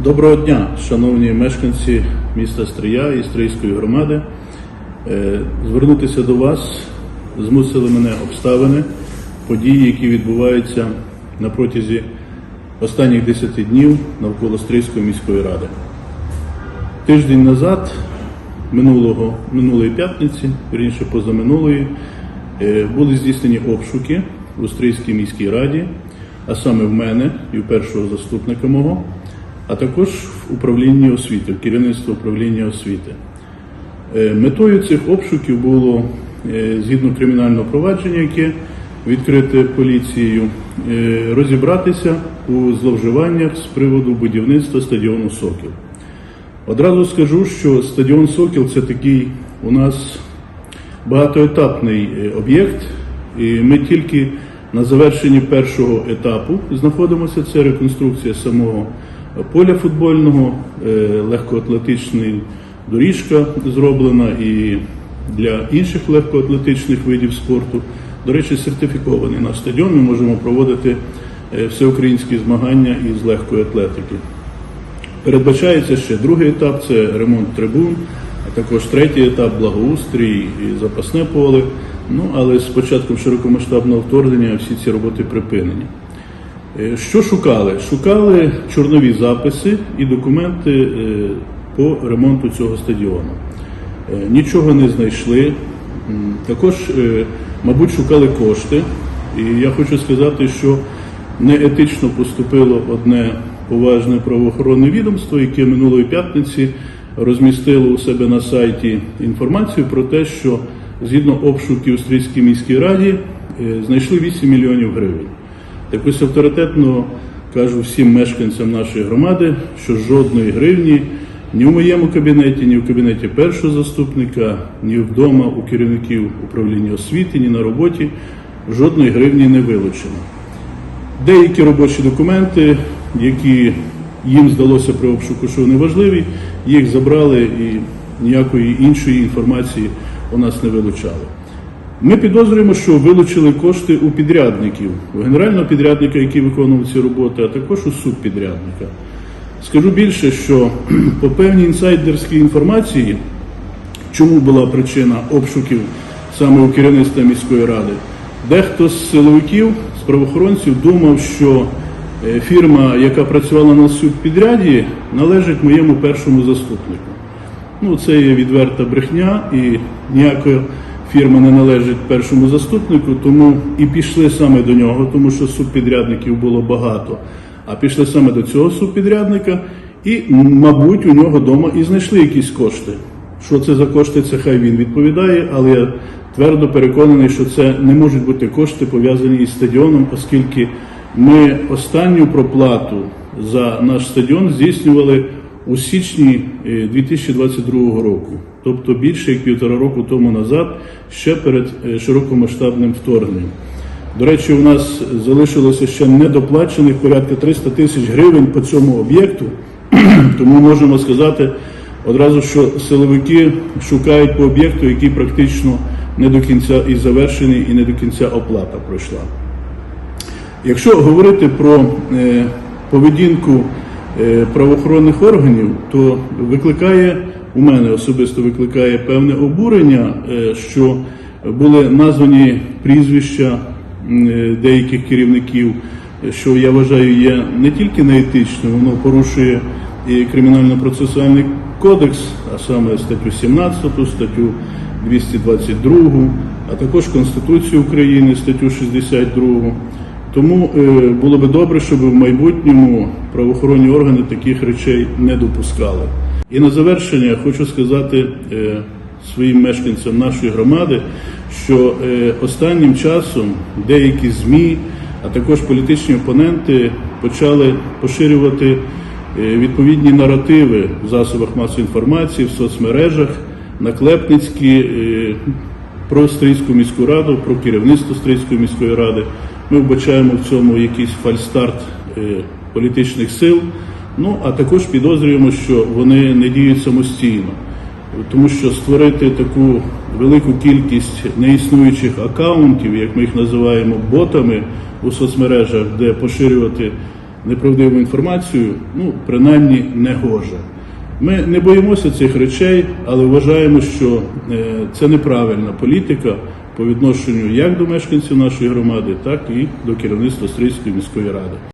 Доброго дня, шановні мешканці міста Стрия і Стрийської громади. Е, Звернутися до вас змусили мене обставини, події, які відбуваються на протязі останніх 10 днів навколо Стрийської міської ради. Тиждень назад, минулого, минулої п'ятниці, вірніше позаминулої, е, були здійснені обшуки у Стрийській міській раді, а саме в мене і в першого заступника мого, а також в управлінні освіти, в керівництво управління освіти. Е, Метою цих обшуків було е, згідно кримінального провадження, яке відкрите поліцією, е, розібратися у зловживаннях з приводу будівництва стадіону Сокіл. Одразу скажу, що стадіон Сокіл це такий у нас багатоетапний об'єкт, і ми тільки на завершенні першого етапу знаходимося. Це реконструкція самого поля футбольного, е, легкоатлетична доріжка зроблена і для інших легкоатлетичних видів спорту. До речі, сертифікований наш стадіон. Ми можемо проводити е, всеукраїнські змагання із легкої атлетики. Передбачається ще другий етап це ремонт трибун, а також третій етап благоустрій і запасне поле. Ну але з початком широкомасштабного вторгнення всі ці роботи припинені. Е, Що шукали? Шукали чорнові записи і документи е, по ремонту цього стадіону. Е, Нічого не знайшли. Також, мабуть, шукали кошти. І я хочу сказати, що неетично поступило одне поважне правоохоронне відомство, яке минулої п'ятниці розмістило у себе на сайті інформацію про те, що згідно обшуків у Стрийській міській раді знайшли 8 мільйонів гривень. Так ось авторитетно кажу всім мешканцям нашої громади, що жодної гривні ні в моєму кабінеті, ні в кабінеті першого заступника, ні вдома у керівників управління освіти, ні на роботі жодної гривні не вилучено. Деякі робочі документи, які їм здалося при обшуку, що вони важливі, їх забрали і ніякої іншої інформації у нас не вилучали. Ми підозрюємо, що вилучили кошти у підрядників, у генерального підрядника, який виконував ці роботи, а також у субпідрядника. Скажу більше, що по певній інсайдерській інформації, чому була причина обшуків саме у керівництва міської ради, дехто з силовиків, з правоохоронців думав, що е, фірма, яка працювала на субпідряді, належить моєму першому заступнику. Ну, це є відверта брехня, і ніяка фірма не належить першому заступнику, тому і пішли саме до нього, тому що субпідрядників було багато. А пішли саме до цього субпідрядника, і, мабуть, у нього вдома і знайшли якісь кошти. Що це за кошти, це хай він відповідає, але я твердо переконаний, що це не можуть бути кошти пов'язані із стадіоном, оскільки ми останню проплату за наш стадіон здійснювали у січні е, 2022 року, тобто більше як півтора року тому назад, ще перед е, широкомасштабним вторгненням. До речі, у нас залишилося ще недоплачених порядка 300 тисяч гривень по цьому об'єкту, тому можемо сказати одразу, що силовики шукають по об'єкту, який практично не до кінця і завершений, і не до кінця оплата пройшла. Якщо говорити про е, поведінку е, правоохоронних органів, то викликає у мене особисто викликає певне обурення, е, що були названі прізвища е, деяких керівників, е, що я вважаю є не тільки неетичним, воно порушує і кримінально-процесуальний кодекс, а саме статтю 17, статтю 222, а також Конституцію України, статтю 62. Тому е, було би добре, щоб в майбутньому правоохоронні органи таких речей не допускали. І на завершення хочу сказати е, своїм мешканцям нашої громади, що е, останнім часом деякі ЗМІ, а також політичні опоненти почали поширювати відповідні наративи в засобах масової інформації, в соцмережах, наклепницькі про Стрийську міську раду, про керівництво Стрийської міської ради. Ми вбачаємо в цьому якийсь фальстарт е, політичних сил. Ну а також підозрюємо, що вони не діють самостійно, тому що створити таку велику кількість неіснуючих акаунтів, як ми їх називаємо ботами у соцмережах, де поширювати неправдиву інформацію, ну, принаймні не гоже. Ми не боїмося цих речей, але вважаємо, що е, це неправильна політика по відношенню як до мешканців нашої громади, так і до керівництва Стрийської міської ради.